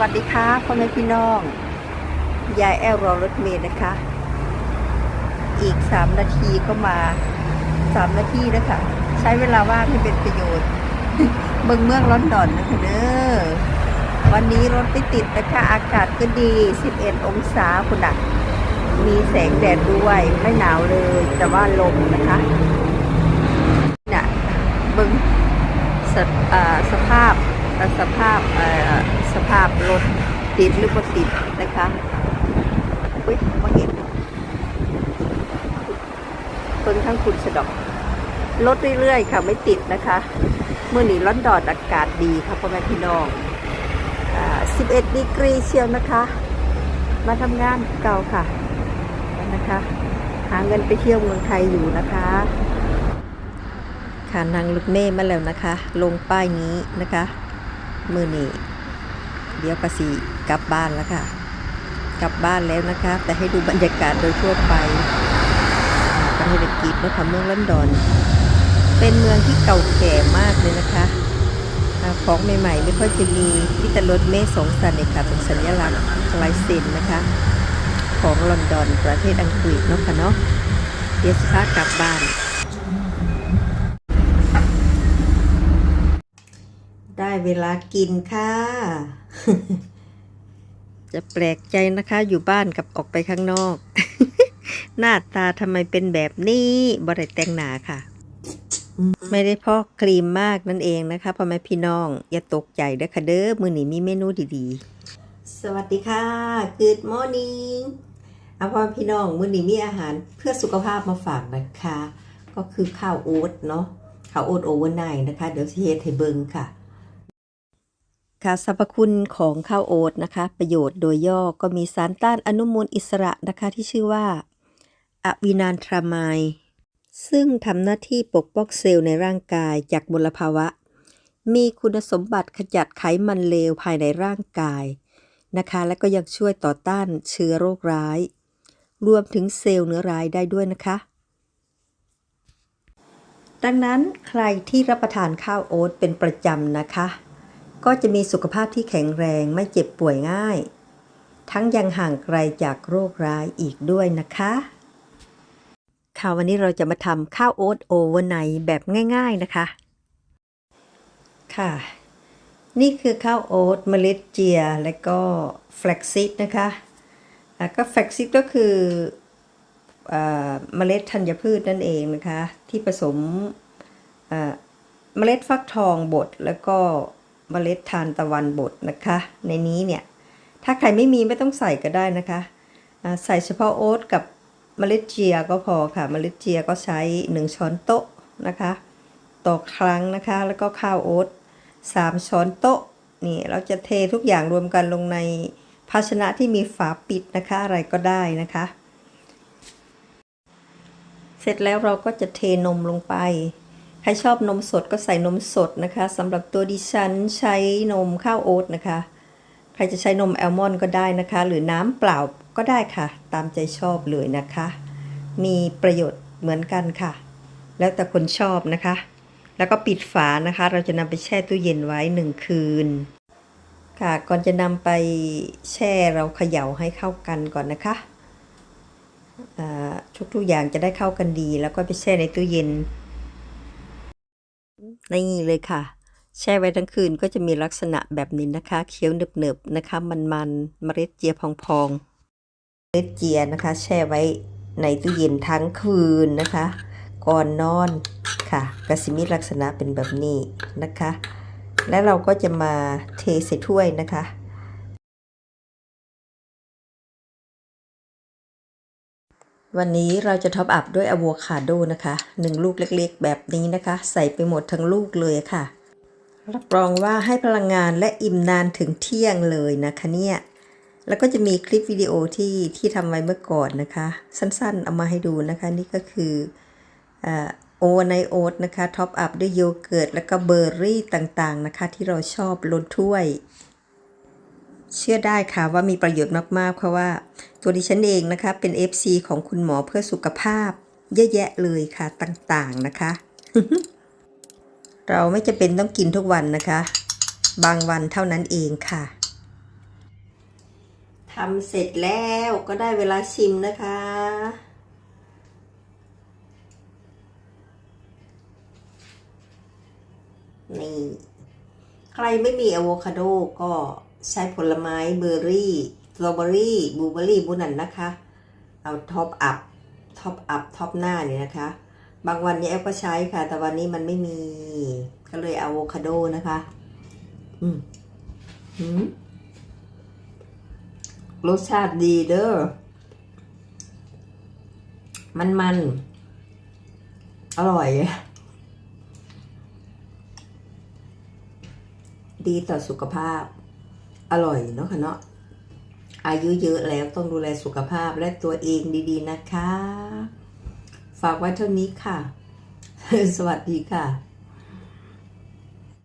วัสดีค่ะพ่อแม่พี่น้อง ยายแอลรอรถเมล์นะคะ อีกสามนาทีก็มาสามนาทีนะคะ ใช้เวลาว่างให้เป็นประโยชน์เมืองเมืองร้อนดอนนะคะเด้อวันนี้รถไม่ติดนะคะ อากาศก็ดี 11 องศาคุณอะมีแสงแดดด้วยไม่หนาวเลย แต่ว่าลมนะคะน่ะเบึงสภาสภาพ สภาพสภาพรถติดหรือไม่ติดนะคะอุ้ยมาเห็นเพิ่งทั้งคุณสะดอกรถเรื่อยๆค่ะไม่ติดนะคะ เมื่อนี้ร้อนดอดอากาศดีค่ะพ่อแม่พี่น้องอ11ดีกรีเชียวนะคะ มาทำงานเก่าค่ะนะคะ หาเงินไปเที่ยวเมืองไทยอยู่นะคะ ค่ะนางรถเมย์มาแล้วนะคะ ลงป้ายนี้นะคะ มือนี้เดี๋ยวกสีกลับบ้านแล้วค่ะ กลับบ้านแล้วนะคะ แต่ให้ดูบรรยากาศโดยทั่วไปประเทศอังกฤษนะคะเมืองลอนดอน เป็นเมืองที่เก่าแก่มากเลยนะคะของใหม่ๆ ไม่ค่อยจะมีที่แต่รถเมย์สองสันเองค่ะเป็นสัญลักษณ์ลายเซ็นนะคะ ของลอนดอนประเทศอังกฤษเนาะค่ะเนาะเดี๋ยวสิพากลับบ้าน ได้เวลากินค่ะ จะแปลกใจนะคะ อยู่บ้านกับออกไปข้างนอก หน้าตาทำไมเป็นแบบนี้บริแต่งหนาค่ะ ไม่ได้พอกครีมมากนั่นเองนะคะพ่อแม่พี่น้อง อย่าตกใจเด้อค่ะเด้อมือนี้มีเมนูดีๆ สวัสดีค่ะ Good morning อาพ่อมพี่น้องมือนี้มีอาหารเพื่อสุขภาพมาฝากนะคะ ก็คือข้าวโอ๊ตเนาะข้าวโอ๊ตโอเวอร์ไนท์นะคะ เดี๋ยวเฮ็ดให้เบิงค่ะ ค่ะสรรพคุณของข้าวโอ๊ตนะคะ ประโยชน์โดยย่อก็มีสารต้านอนุมูลอิสระนะคะที่ชื่อว่าอะวินานทรามายซึ่งทำหน้าที่ปกป้องเซลล์ในร่างกายจากมลภาวะ มีคุณสมบัติขจัดไขมันเลวภายในร่างกายนะคะ และก็ยังช่วยต่อต้านเชื้อโรคร้าย รวมถึงเซลล์เนื้อร้ายได้ด้วยนะคะ ดังนั้นใครที่รับประทานข้าวโอ๊ตเป็นประจำนะคะ ก็จะมีสุขภาพที่แข็งแรงไม่เจ็บป่วยง่าย ทั้งยังห่างไกลจากโรคร้ายอีกด้วยนะคะ ค่ะวันนี้เราจะมาทำข้าวโอ๊ตโอเวอร์ไนท์แบบง่าย ๆนะคะ ค่ะ นี่คือข้าวโอ๊ตเมล็ดเจีย และก็แฟลกซีดนะคะอะก็แฟลกซีดก็คือเอ่อเมล็ดธัญพืชนั่นเองนะคะ ที่ผสมเมล็ดฟักทองบดแล้วก็ เมล็ดทานตะวันบดนะคะ ในนี้เนี่ยถ้าใครไม่มีไม่ต้องใส่ก็ได้นะคะ ใส่เฉพาะโอ๊ตกับเมล็ดเจียก็พอค่ะ เมล็ดเจียก็ใช้ 1 ช้อนโต๊ะนะคะ ต่อครั้งนะคะ แล้วก็ข้าวโอ๊ต3ช้อนโต๊ะนี่เราจะเททุกอย่างรวมกันลงในภาชนะที่มีฝาปิดนะคะอะไรก็ได้นะคะ เสร็จแล้วเราก็จะเทนมลงไป ใครชอบนมสดก็ใส่นมสดนะคะสำหรับตัวดิฉันใช้นมข้าวโอ๊ตนะคะ ใครจะใช้นมแอลมอนด์ก็ได้นะคะ หรือน้ำเปล่าก็ได้ค่ะ ตามใจชอบเลยนะคะ มีประโยชน์เหมือนกันค่ะ แล้วแต่คนชอบนะคะ แล้วก็ปิดฝานะคะ เราจะนำไปแช่ตู้เย็นไว้หนึ่งคืน ค่ะก่อนจะนำไปแช่เราเขย่าให้เข้ากันก่อนนะคะอ่าทุกๆอย่างจะได้เข้ากันดี แล้วก็ไปแช่ในตู้เย็น นี่เลยค่ะ แช่ไว้ทั้งคืนก็จะมีลักษณะแบบนี้นะคะ เคี้ยวเนิบๆนะคะ มันๆเมล็ดเจียพองๆ เมล็ดเจียนะคะ แช่ไว้ในตู้เย็นทั้งคืนนะคะ ก่อนนอนค่ะกระสิมีลักษณะเป็นแบบนี้นะคะ และเราก็จะมาเทใส่ถ้วยนะคะ วันนี้เราจะท็อปอัพด้วยอะโวคาโดนะคะหนึ่งลูกเล็กๆ แบบนี้นะคะ ใส่ไปหมดทั้งลูกเลยค่ะ รับรองว่าให้พลังงานและอิ่มนานถึงเที่ยงเลยนะคะเนี่ยแล้วก็จะมีคลิปวิดีโอที่ที่ทำไว้เมื่อก่อนนะคะ สั้นๆ เอามาให้ดูนะคะ นี่ก็คือโอในโอ๊ตนะคะท็อปอัพด้วยโยเกิร์ต แล้วก็เบอร์รี่ต่างๆนะคะ ที่เราชอบล้นถ้วย เชื่อได้ค่ะว่ามีประโยชน์มากๆ เพราะว่าตัวดิฉันเองนะคะเป็น FC ของคุณหมอเพื่อสุขภาพเยอะแยะเลยค่ะต่างๆนะคะ เราไม่จะเป็นต้องกินทุกวันนะคะ บางวันเท่านั้นเองค่ะทำเสร็จแล้วก็ได้เวลาชิมนะคะ นี่ ใครไม่มีอะโวคาโดก็ ใช้ผลไม้เบอร์รี่สตรอเบอรี่บลูเบอรี่บุนันนะคะ เอาท็อปอัพท็อปอัพท็อปหน้าเนี่ยนะคะ บางวันนี้แอปก็ใช้ค่ะ แต่วันนี้มันไม่มี ก็เลยเอาอะโวคาโดนะคะ อืมอืมรสชาติดีเด้อ มันมันๆอร่อย ดีต่อสุขภาพ อร่อยเนาะค่ะเนาะอายุเยอะแล้วต้องดูแลสุขภาพและตัวเองดีๆนะคะ ฝากไว้เท่านี้ค่ะ สวัสดีค่ะ